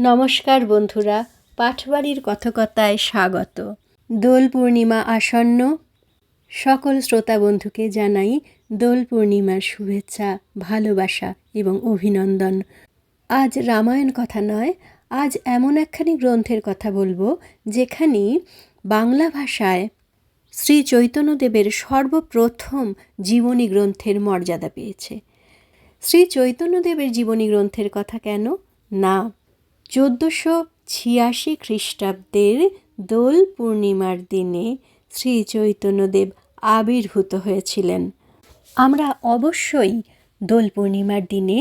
নমস্কার বন্ধুরা, পাঠবাড়ির কথকতায় স্বাগত। দোল পূর্ণিমা আসন্ন, সকল শ্রোতা বন্ধুকে জানাই দোল পূর্ণিমার শুভেচ্ছা, ভালোবাসা এবং অভিনন্দন। আজ রামায়ণ কথা নয়, আজ এমন একখানি গ্রন্থের কথা বলব, যেখানে বাংলা ভাষায় শ্রী চৈতন্যদেবের সর্বপ্রথম জীবনী গ্রন্থের মর্যাদা পেয়েছে। শ্রী চৈতন্যদেবের জীবনী গ্রন্থের কথা কেন? না। চোদ্দোশো ছিয়াশি খ্রিস্টাব্দের দোল পূর্ণিমার দিনে শ্রী চৈতন্যদেব আবির্ভূত হয়েছিলেন। আমরা অবশ্যই দোল পূর্ণিমার দিনে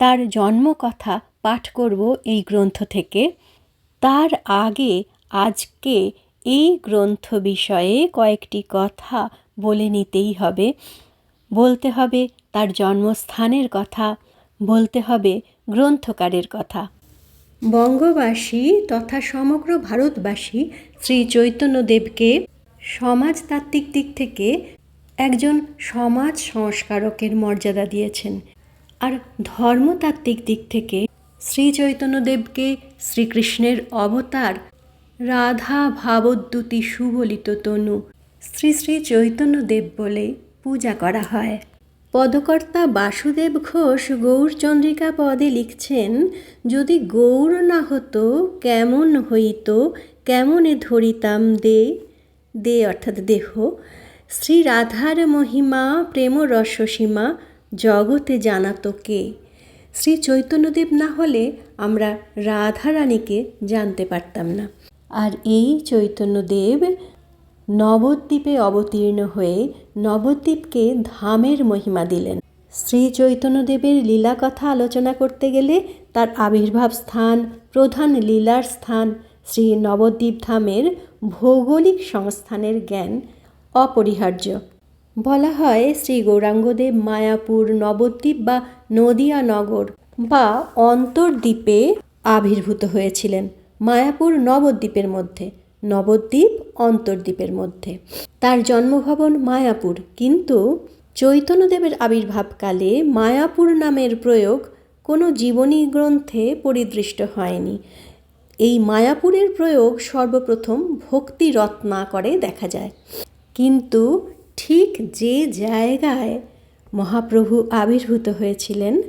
তার জন্মকথা পাঠ করব এই গ্রন্থ থেকে। তার আগে আজকে এই গ্রন্থ বিষয়ে কয়েকটি কথা বলে নিতেই হবে। বলতে হবে তার জন্মস্থানের কথা, বলতে হবে গ্রন্থকারের কথা। বঙ্গবাসী তথা সমগ্র ভারতবাসী শ্রী চৈতন্যদেবকে সমাজতাত্ত্বিক দিক থেকে একজন সমাজ সংস্কারকের মর্যাদা দিয়েছেন। আর ধর্মতাত্ত্বিক দিক থেকে শ্রী চৈতন্যদেবকে শ্রীকৃষ্ণের অবতার রাধা ভাবদ্যুতি সুবলিত তনু শ্রী শ্রী চৈতন্যদেব বলে পূজা করা হয়। পদকর্তা বাসুদেব ঘোষ গৌরচন্দ্রিকা পদে লিখছেন, যদি গৌর না হতো, কেমন হইত, কেমনে ধরিতাম দে? দে অর্থাৎ দেহ। শ্রী রাধার মহিমা, প্রেম রসসীমা জগতে জানাতো কে? শ্রী চৈতন্যদেব না হলে আমরা রাধারানীকে জানতে পারতাম না। আর এই চৈতন্যদেব নবদ্বীপে অবতীর্ণ হয়ে নবদ্বীপকে ধামের মহিমা দিলেন। শ্রী চৈতন্যদেবের লীলা কথা আলোচনা করতে গেলে তার আবির্ভাব স্থান, প্রধান লীলার স্থান, শ্রী নবদ্বীপ ধামের ভৌগোলিক সংস্থানের জ্ঞান অপরিহার্য। বলা হয় শ্রী গৌরাঙ্গদেব মায়াপুর নবদ্বীপ বা নদিয়া নগর বা অন্তর্দ্বীপে আবির্ভূত হয়েছিলেন মায়াপুর নবদ্বীপের মধ্যে। নবদ্বীপ অন্তর্দ্বীপের মধ্যে। তার জন্মভবন মায়াপুর। কিন্তু চৈতন্যদেবের আবির্ভাবকালে মায়াপুর নামের প্রয়োগ কোনো জীবনী গ্রন্থে পরিদৃষ্ট হয়নি। এই মায়াপুরের প্রয়োগ সর্বপ্রথম ভক্তি রত্না করে দেখা যায়। কিন্তু ঠিক যে জায়গায় মহাপ্রভু আবির্ভূত হয়েছিলেন,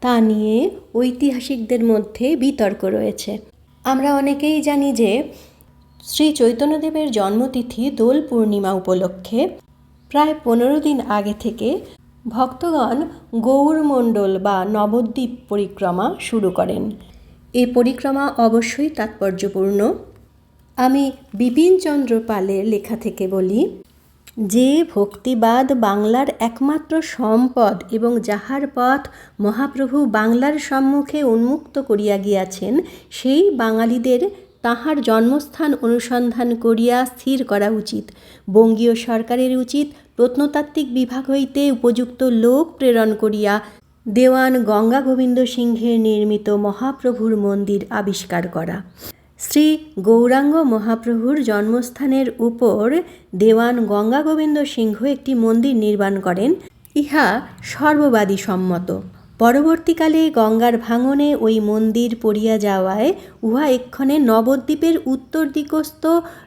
তা নিয়ে ঐতিহাসিকদের মধ্যে বিতর্ক রয়েছে। আমরা অনেকেই জানি যে শ্রী চৈতন্যদেবের জন্মতিথি দোল পূর্ণিমা উপলক্ষে প্রায় পনেরো দিন আগে থেকে ভক্তগণ গৌরমণ্ডল বা নবদ্বীপ পরিক্রমা শুরু করেন। এই পরিক্রমা অবশ্যই তাৎপর্যপূর্ণ। আমি বিপিনচন্দ্র পালের লেখা থেকে বলি, যে ভক্তিবাদ বাংলার একমাত্র সম্পদ এবং যাহার পথ মহাপ্রভু বাংলার সম্মুখে উন্মুক্ত করিয়া গিয়াছেন, সেই বাঙালিদের তাহার জন্মস্থান অনুসন্ধান করিয়া স্থির করা উচিত। বঙ্গীয় সরকারের উচিত প্রত্নতাত্ত্বিক বিভাগ হইতে উপযুক্ত লোক প্রেরণ করিয়া দেওয়ান গঙ্গা গোবিন্দ সিংহের নির্মিত মহাপ্রভুর মন্দির আবিষ্কার করা। শ্রী গৌরাঙ্গ মহাপ্রভুর জন্মস্থানের উপর দেওয়ান গঙ্গা গোবিন্দ সিংহ একটি মন্দির নির্মাণ করেন। ইহা সর্ববাদী সম্মত। পরবর্তীকালে গঙ্গার ভাঙনে ওই মন্দির পড়িয়া যাওয়ায় উহা এক্ষণে নবদ্বীপের উত্তর দিকস্থ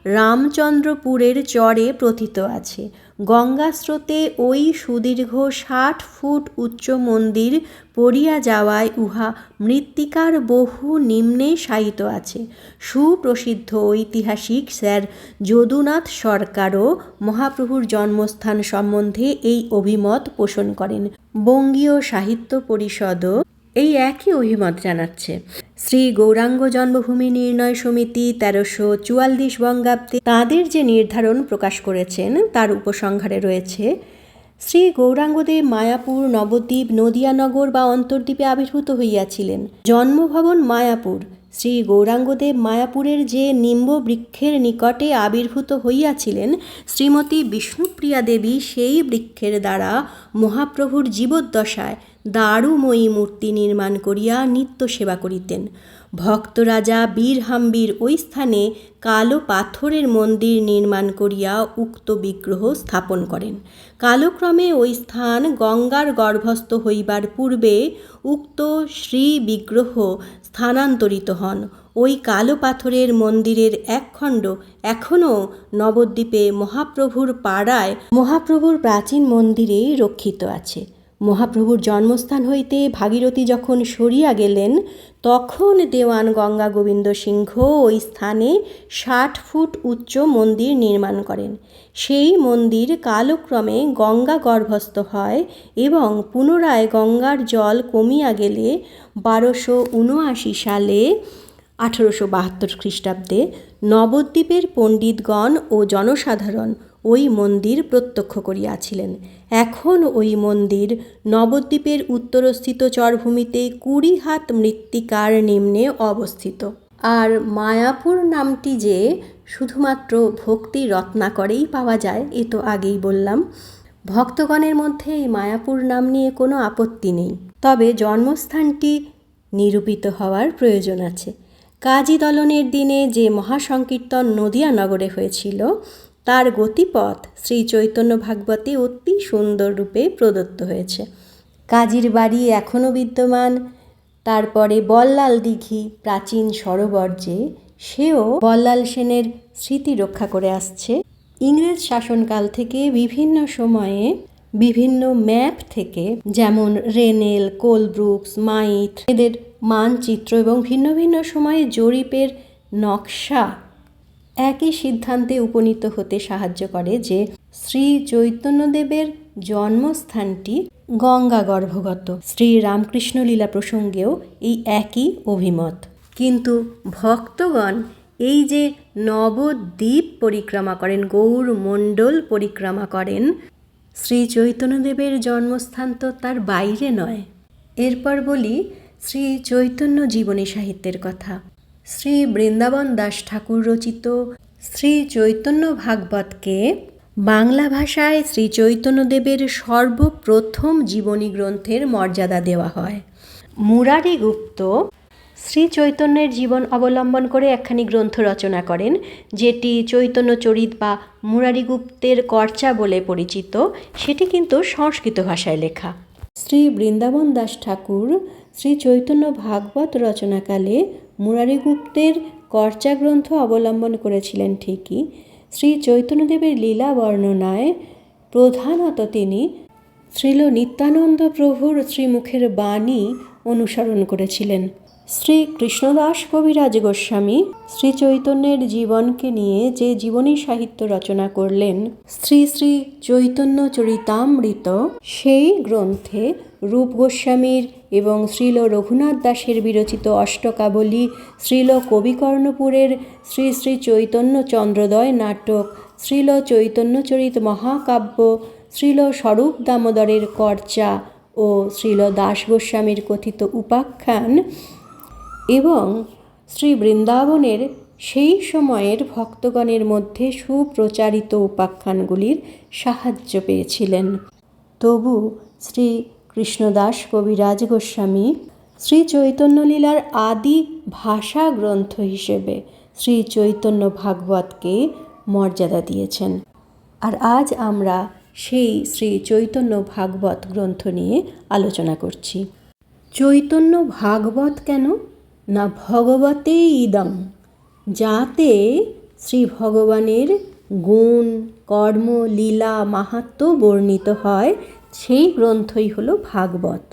রামচন্দ্রপুরের চরে প্রথিত আছে। গঙ্গা স্রোতে ওই সুদীর্ঘ ষাট ফুট উচ্চ মন্দির পড়িয়া যাওয়ায় উহা মৃত্তিকার বহু নিম্নে শায়িত আছে। সুপ্রসিদ্ধ ঐতিহাসিক স্যার যদুনাথ সরকারও মহাপ্রভুর জন্মস্থান সম্বন্ধে এই অভিমত পোষণ করেন। বঙ্গীয় সাহিত্য পরিষদও এই একই অভিমত জানাচ্ছে। শ্রী গৌরাঙ্গ জন্মভূমি নির্ণয় সমিতি তেরোশো চুয়াল্লিশ বঙ্গাব্দে তাঁদের যে নির্ধারণ প্রকাশ করেছেন, তার উপসংহারে রয়েছে, শ্রী গৌরাঙ্গদেব মায়াপুর নবদ্বীপ নদিয়ানগর বা অন্তর্দ্বীপে আবির্ভূত হইয়াছিলেন। জন্মভবন মায়াপুর। শ্রী গৌরাঙ্গদেব মায়াপুরের যে নিম্ব বৃক্ষের নিকটে আবির্ভূত হইয়াছিলেন শ্রীমতী বিষ্ণুপ্রিয়া দেবী, সেই বৃক্ষের দ্বারা মহাপ্রভুর জীবদ্দশায় দারুময়ী মূর্তি নির্মাণ করিয়া নিত্য সেবা করিতেন। ভক্ত রাজা বীরহাম্বীর ওই স্থানে কালো পাথরের মন্দির নির্মাণ করিয়া উক্ত বিগ্রহ স্থাপন করেন। কালক্রমে ওই স্থান গঙ্গার গর্ভস্থ হইবার পূর্বে উক্ত শ্রী বিগ্রহ স্থানান্তরিত হন। ওই কালো পাথরের মন্দিরের এক খণ্ড এখনও নবদ্বীপে মহাপ্রভুর পাড়ায় মহাপ্রভুর প্রাচীন মন্দিরেই রক্ষিত আছে। মহাপ্রভুর জন্মস্থান হইতে ভাগীরথী যখন সরিয়া গেলেন, তখন দেওয়ান গঙ্গা গোবিন্দ সিংহ ওই স্থানে ষাট ফুট উচ্চ মন্দির নির্মাণ করেন। সেই মন্দির কালক্রমে গঙ্গা গর্ভস্থ হয় এবং পুনরায় গঙ্গার জল কমিয়া গেলে বারোশো উনআশি সালে আঠারোশো বাহাত্তর খ্রিস্টাব্দে নবদ্বীপের পণ্ডিতগণ ও জনসাধারণ ওই মন্দির প্রত্যক্ষ করিয়াছিলেন। এখন ওই মন্দির নবদ্বীপের উত্তরস্থিত চরভূমিতে কুড়ি হাত মৃত্তিকার নিম্নে অবস্থিত। আর মায়াপুর নামটি যে শুধুমাত্র ভক্তি রত্নাকরেই পাওয়া যায়, এ তো আগেই বললাম। ভক্তগণের মধ্যে এই মায়াপুর নাম নিয়ে কোনো আপত্তি নেই। তবে জন্মস্থানটি নিরূপিত হওয়ার প্রয়োজন আছে। কাজী দলনের দিনে যে মহাসংকীর্তন নদিয়া নগরে হয়েছিল তার গতিপথ শ্রী চৈতন্য ভাগবতে অতি সুন্দর রূপে প্রদত্ত হয়েছে। কাজীর বাড়ি এখনও বিদ্যমান, তারপরে বল্লাল দিঘি প্রাচীন সরোবর যে, সেও বল্লাল সেনের স্মৃতি রক্ষা করে আসছে। ইংরেজ শাসনকাল থেকে বিভিন্ন সময়ে বিভিন্ন ম্যাপ থেকে যেমন রেনেল, কোলব্রুকস মাইট এদের মানচিত্র এবং ভিন্ন ভিন্ন সময়ে জরিপের নকশা একই সিদ্ধান্তে উপনীত হতে সাহায্য করে যে শ্রী চৈতন্যদেবের জন্মস্থানটি গঙ্গা গর্ভগত। শ্রী রামকৃষ্ণ লীলা প্রসঙ্গেও এই একই অভিমত। কিন্তু ভক্তগণ এই যে নবদ্বীপ পরিক্রমা করেন গৌর মণ্ডল পরিক্রমা করেন, শ্রী চৈতন্যদেবের জন্মস্থান তো তার বাইরে নয়। এরপর বলি শ্রী চৈতন্য জীবনী সাহিত্যের কথা। শ্রী বৃন্দাবন দাস ঠাকুর রচিত শ্রী চৈতন্য ভাগবতকে বাংলা ভাষায় শ্রী চৈতন্যদেবের সর্বপ্রথম জীবনী গ্রন্থের মর্যাদা দেওয়া হয়। মুরারি গুপ্ত শ্রী চৈতন্যের জীবন অবলম্বন করে একখানি গ্রন্থ রচনা করেন, যেটি চৈতন্য চরিত বা মুরারিগুপ্তের কর্চা বলে পরিচিত, সেটি কিন্তু সংস্কৃত ভাষায় লেখা। শ্রী বৃন্দাবন দাস ঠাকুর শ্রী চৈতন্য ভাগবত রচনাকালে মুরারিগুপ্তের কর্চা গ্রন্থ অবলম্বন করেছিলেন ঠিকই। শ্রী চৈতন্যদেবের লীলা বর্ণনায় প্রধানত তিনি শ্রীল নিত্যানন্দ প্রভুর শ্রীমুখের বাণী অনুসরণ করেছিলেন। শ্রী কৃষ্ণদাস কবিরাজ গোস্বামী শ্রী চৈতন্যের জীবনকে নিয়ে যে জীবনী সাহিত্য রচনা করলেন, শ্রী শ্রী চৈতন্য চরিতামৃত সেই গ্রন্থে রূপ গোস্বামীর এবং শ্রীল রঘুনাথ দাসের বিরচিত অষ্টকাবলী, শ্রীল কবিকর্ণপুরের শ্রী শ্রী চৈতন্য চন্দ্রোদয় নাটক, শ্রীল চৈতন্যচরিত মহাকাব্য, শ্রীল স্বরূপ দামোদরের কর্চা ও শ্রীল দাস গোস্বামীর কথিত উপাখ্যান এবং শ্রী বৃন্দাবনের সেই সময়ের ভক্তগণের মধ্যে সুপ্রচারিত উপাখ্যানগুলির সাহায্য পেয়েছিলেন। তবু শ্রী কৃষ্ণদাস কবিরাজ গোস্বামী, শ্রী চৈতন্যলীলার আদি ভাষা গ্রন্থ হিসেবে শ্রী চৈতন্য ভাগবতকে মর্যাদা দিয়েছেন। আর আজ আমরা সেই শ্রী চৈতন্য ভাগবত গ্রন্থ নিয়ে আলোচনা করছি। চৈতন্য ভাগবত কেন? না ভগবতে ইদং যাতে শ্রী ভগবানের গুণ, কর্ম, লীলা মাহাত্ম বর্ণিত হয় সেই গ্রন্থই হলো ভাগবত।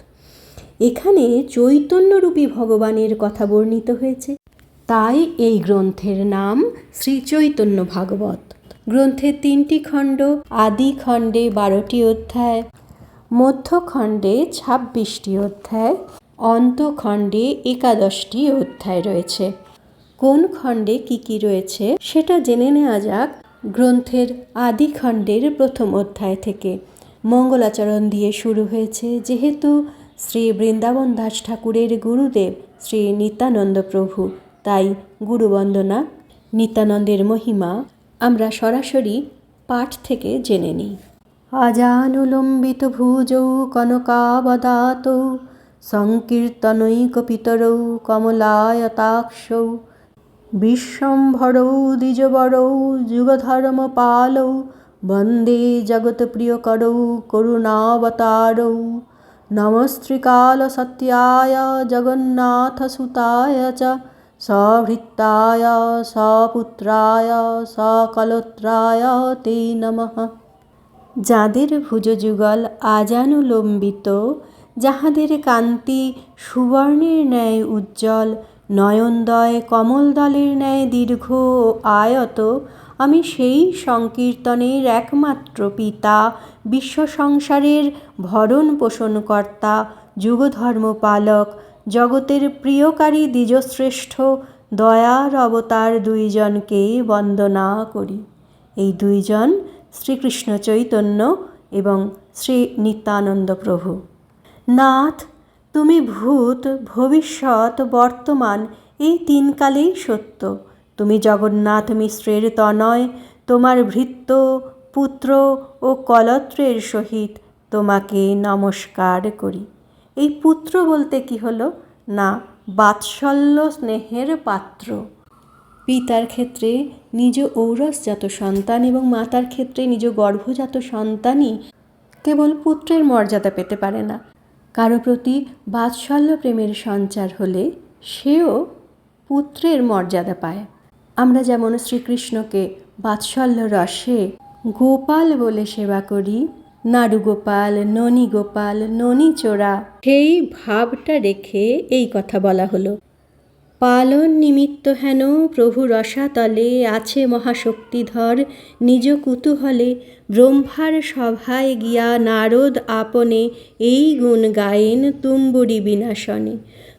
এখানে চৈতন্যরূপী ভগবানের কথা বর্ণিত হয়েছে। তাই এই গ্রন্থের নাম শ্রী চৈতন্য ভাগবত। গ্রন্থের তিনটি খণ্ড, আদি খণ্ডে বারোটি অধ্যায় মধ্যখণ্ডে ছাব্বিশটি অধ্যায় অন্তখণ্ডে একাদশটি অধ্যায় রয়েছে। কোন খণ্ডে কি কি রয়েছে সেটা জেনে নেওয়া যাক গ্রন্থের আদি খণ্ডের প্রথম অধ্যায় থেকে। মঙ্গলাচরণ দিয়ে শুরু হয়েছে, যেহেতু শ্রী বৃন্দাবন দাস ঠাকুরের গুরুদেব শ্রী নিত্যানন্দ প্রভু। তাই গুরুবন্দনা, নিত্যানন্দের মহিমা আমরা সরাসরি পাঠ থেকে জেনে নিই। অজানুলম্বিত ভুজৌ কনকাবদাতৌ সংকীর্তনৈকপিতরৌ কমলায়তাক্ষৌ, বিশ্বম্ভরৌ দ্বিজবরৌ যুগধর্মপালৌ বন্দে জগৎপ্রিয়করৌ করুণাবতারৌ। নমস্ত্রিকালসত্যায় জগন্নাথসুতায় চ সভৃত্তায় সপুত্রায়, সকলোত্রায় তে নমঃ। যাদের ভুজযুগল আজানুলম্বিত, যাহাদের কান্তি সুবর্ণের ন্যায় উজ্জ্বল, নয়নদয় কমলদলের ন্যায় দীর্ঘ আয়ত আমি সেই সংকীর্তনের একমাত্র পিতা, বিশ্ব সংসারের ভরণ পোষণকর্তা যুগধর্ম পালক, জগতের প্রিয়কারী দ্বিজশ্রেষ্ঠ, দয়ার অবতার দুইজনকে বন্দনা করি। এই দুইজন শ্রীকৃষ্ণ চৈতন্য এবং শ্রী নিত্যানন্দ প্রভু। নাথ, তুমি ভূত, ভবিষ্যৎ, বর্তমান, এই তিনকালেই সত্য। তুমি জগন্নাথ মিশ্রের তনয়, তোমার ভৃত্য, পুত্র ও কলত্রের সহিত তোমাকে নমস্কার করি। এই পুত্র বলতে কি হলো? না, বাৎসল্য স্নেহের পাত্র। পিতার ক্ষেত্রে নিজ ঔরসজাত সন্তান এবং মাতার ক্ষেত্রে নিজ গর্ভজাত সন্তানই কেবল পুত্রের মর্যাদা পেতে পারে না। কারও প্রতি বাৎসল্য প্রেমের সঞ্চার হলে সেও পুত্রের মর্যাদা পায়। আমরা যেমন শ্রীকৃষ্ণকে বাৎসল্য রসে গোপাল বলে সেবা করি, নাড়ু গোপাল, ননী গোপাল, ননী চোরা, সেই ভাবটা রেখে এই কথা বলা হলো। পালন নিমিত্ত হেন প্রভু রসাতলে আছে মহাশক্তিধর নিজ কুতূহলে ব্রহ্মার সভায় গিয়া নারদ আপনে এই গুণ গায়েন তুম্বুরি বিনাশনে।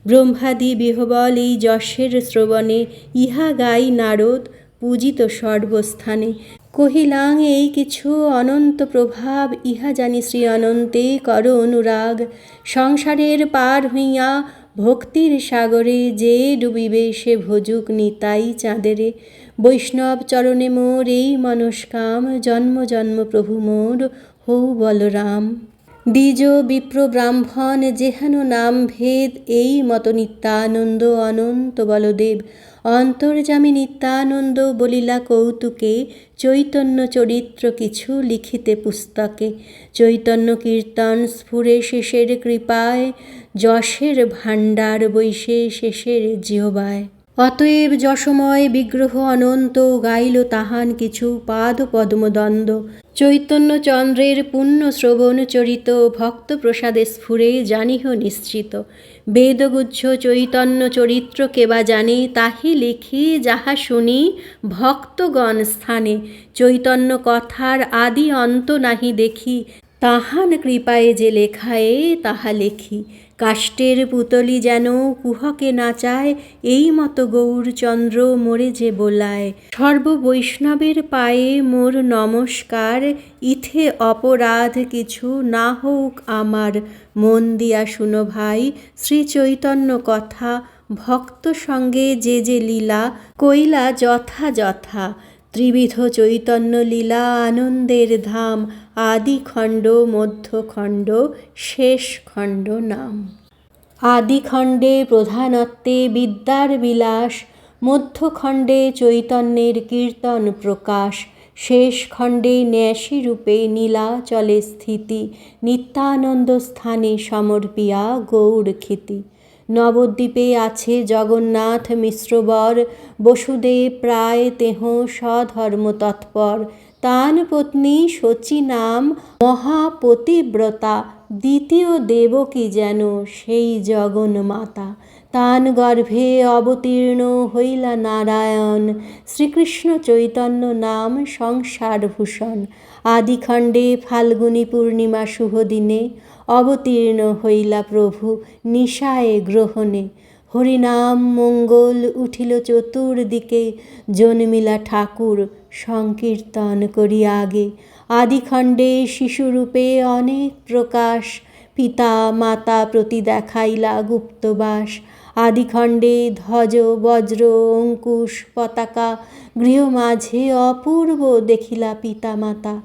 ব্রহ্মাদি বিহবল এই যশের শ্রবণে ইহা গাই নারদ পূজিত সর্বস্থানে। কহিলাং, এই কিছু অনন্ত প্রভাব ইহা জানি শ্রী অনন্তে, কর অনুরাগ। সংসারের পার হইয়া ভক্তির সাগরে যে ডুবিবে সে ভজুক নিতাই চাঁদেরে। বৈষ্ণব চরণে মোর এই মনস্কাম, জন্ম জন্ম প্রভু মোর, হৌ বলরাম। দ্বিজ বিপ্র ব্রাহ্মণ, যেহেন নাম ভেদ, এই মত নিত্যানন্দ অনন্ত বলদেব। অন্তর্জামী নিত্যানন্দ বলিলা কৌতুকে, চৈতন্য চরিত্র কিছু লিখিতে পুস্তকে। চৈতন্য কীর্তন স্ফুরে শেষের কৃপায়, যশের ভাণ্ডার বৈশে শেষের জিহবায়। অতএব যশময় বিগ্রহ অনন্ত গাইল তাহান কিছু পাদ পদ্মদ্বন্দ্ব। চৈতন্যচন্দ্রের পুণ্য শ্রবণ চরিত ভক্ত প্রসাদে স্ফুরে জানিহ নিশ্চিত। বেদগুচ্ছ চৈতন্য চরিত্র কেবা জানি, তাহি লিখি যাহা শুনি ভক্তগণ স্থানে। চৈতন্য কথার আদি অন্ত নাহি দেখি তাহান কৃপায় যে লেখায়ে, তাহা লেখি। কাষ্টের পুতলি যেন কুহকে নাচায় এই মতো গৌরচন্দ্র মোরে যে বোলায়। সর্ব বৈষ্ণবের পায়ে মোর নমস্কার, ইথে অপরাধ কিছু না হোক আমার। মন দিয়া শুনো ভাই শ্রী চৈতন্য কথা। ভক্ত সঙ্গে যে যে লীলা কইলা যথা যথা। ত্রিবিধ চৈতন্য লীলা আনন্দের ধাম, আদিখণ্ড, মধ্যখণ্ড শেষ খণ্ড নাম। আদিখণ্ডে প্রধানত্বে বিদ্যার বিলাস, মধ্যখণ্ডে চৈতন্যের কীর্তন প্রকাশ শেষ খণ্ডে ন্যাসী রূপে নীলাচলে স্থিতি, নিত্যানন্দ স্থানে সমর্পিয়া খ্যাতি নবদ্বীপে আছে জগন্নাথ মিশ্রবর, বসুদেব প্রায় তেহ সধর্ম তৎপর তান পত্নী শচী নাম মহাপতিব্রতা, দ্বিতীয় দেব কি যেন সেই জগন্মাতা। তান গর্ভে অবতীর্ণ হইলা নারায়ণ। শ্রীকৃষ্ণ চৈতন্য নাম সংসার ভূষণ আদিখণ্ডে ফাল্গুনী পূর্ণিমা শুভ দিনে অবতীর্ণ হইলা প্রভু নিশায় গ্রহণে। হরিনাম মঙ্গল উঠিল চতুর্দিকে, জন্মিলা ঠাকুর সংকীর্তন করি আগে। আদিখণ্ডে শিশুরূপে অনেক প্রকাশ পিতা মাতা প্রতি দেখাইলা গুপ্তবাস। আদিখণ্ডে ধ্বজ বজ্র অঙ্কুশ পতাকা গৃহ মাঝে অপূর্ব দেখিলা পিতামাতা।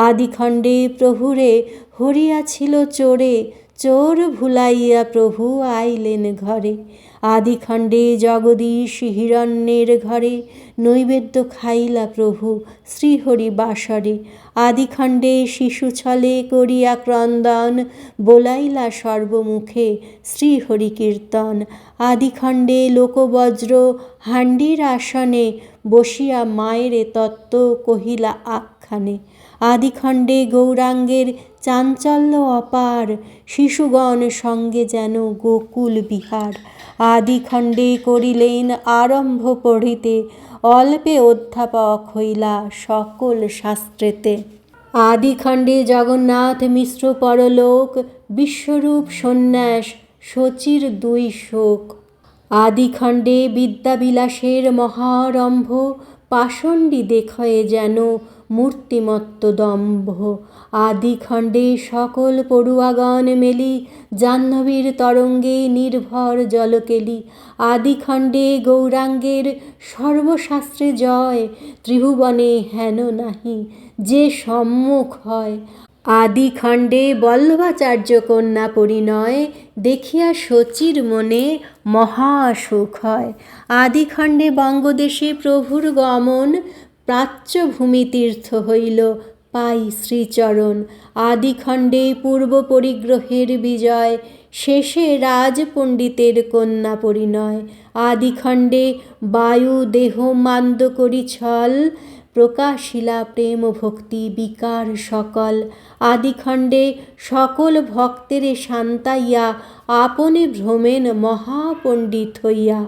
আদিখণ্ডে প্রভুরে হরিয়াছিল চোরে চোর ভুলাইয়া প্রভু আইলেন ঘরে। আদিখণ্ডে জগদীশ হিরণ্যের ঘরে নৈবেদ্য খাইলা প্রভু শ্রীহরি বাসরে। আদিখণ্ডে শিশু ছলে করিয়া ক্রন্দন, বোলাইলা সর্বমুখে শ্রীহরি কীর্তন। আদিখণ্ডে লোকবজ্র হান্ডির আসনে বসিয়া মায়ের তত্ত্ব কহিলা আখ্যানে। আদিখণ্ডে গৌরাঙ্গের চাঞ্চল্য অপার, শিশুগণ সঙ্গে যেন গোকুল বিহার। আদিখণ্ডে করিলেন আরম্ভ পড়িতে, অল্পে অধ্যাপক হইলা সকল শাস্ত্রেতে। আদিখণ্ডে জগন্নাথ মিশ্র পরলোক, বিশ্বরূপ সন্ন্যাস, শচীর দুই শোক। আদিখণ্ডে বিদ্যাবিলাসের মহারম্ভ, পাষণ্ডী দেখয়ে যেন মূর্তিমত্ত দম্ভ আদিখণ্ডে সকল পড়ুয়াগণ মেলি, জাহ্নবীর তরঙ্গে নির্ভর জলকেলি। আদিখণ্ডে গৌরাঙ্গের সর্বশাস্ত্রে জয়, ত্রিভুবনে হেন নাহি, যে সম্মুখ হয়। আদিখণ্ডে বল্লভাচার্য কন্যা পরিণয়, দেখিয়া শচীর মনে মহাসুখ হয়। আদিখণ্ডে বঙ্গদেশে প্রভুর গমন প্রাচ্য ভূমিতীর্থ হইল পাই শ্রীচরণ। আদিখণ্ডে পূর্ব পরিগ্রহের বিজয়, শেষে রাজপণ্ডিতের কন্যা পরিণয়। আদিখণ্ডে বায়ু দেহ মান্দ করি ছল, প্রকাশিলা প্রেম ভক্তি বিকার সকল। আদিখণ্ডে সকল ভক্তের শান্তাইয়া আপনে ভ্রমেন মহাপণ্ডিত হইয়া।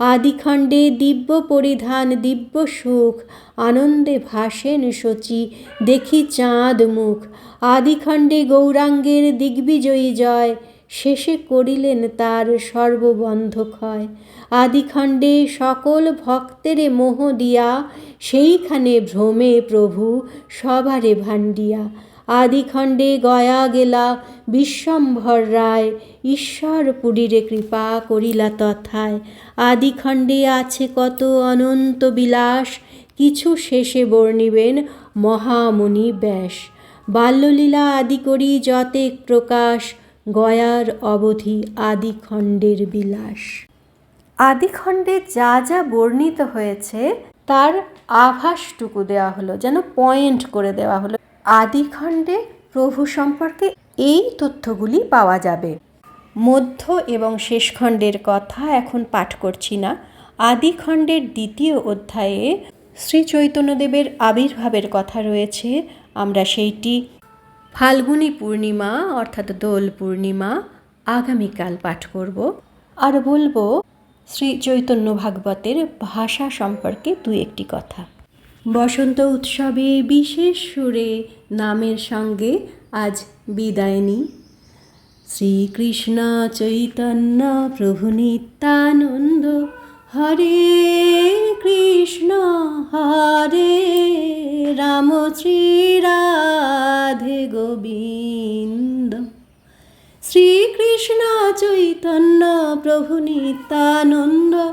আদিখণ্ডে দিব্য পরিধান, দিব্য সুখ, আনন্দে ভাসেন শচী, দেখি চাঁদ মুখ। আদিখণ্ডে গৌরাঙ্গের দিগ্বিজয়ী জয়, শেষে করিলেন তার সর্ববন্ধ ক্ষয় আদিখণ্ডে সকল ভক্তেরে মোহ দিয়া, সেইখানে ভ্রমে প্রভু, সবারে ভান্ডিয়া আদিখণ্ডে গয়া গেলা বিশ্বম্ভর রায়, ঈশ্বর পুরীরে কৃপা করিলা তথায়। আদিখণ্ডে আছে কত অনন্ত বিলাস, কিছু শেষে বর্ণিবেন মহামণি ব্যাস। বাল্যলীলা আদি করি যতেক প্রকাশ, গয়ার অবধি আদিখণ্ডের বিলাস। আদিখণ্ডে যা যা বর্ণিত হয়েছে, তার আভাসটুকু দেওয়া হলো, যেন পয়েন্ট করে দেওয়া হলো। আদিখণ্ডে প্রভু সম্পর্কে এই তথ্যগুলি পাওয়া যাবে। মধ্য এবং শেষখণ্ডের কথা এখন পাঠ করছি না। আদিখণ্ডের দ্বিতীয় অধ্যায়ে শ্রী চৈতন্যদেবের আবির্ভাবের কথা রয়েছে। আমরা সেইটি ফাল্গুনী পূর্ণিমা, অর্থাৎ দোল পূর্ণিমা, আগামীকাল পাঠ করব। আর বলব, শ্রী চৈতন্য ভাগবতের ভাষা সম্পর্কে দু একটি কথা। বসন্ত উৎসবে বিশেষ সুরে নামের সঙ্গে আজ বিদায় নিই। শ্রীকৃষ্ণ চৈতন্য প্রভু নিত্যানন্দ, হরে কৃষ্ণ, হরে রাম শ্রীরাধে গোবিন্দ। শ্রীকৃষ্ণ চৈতন্য প্রভু নিত্যানন্দ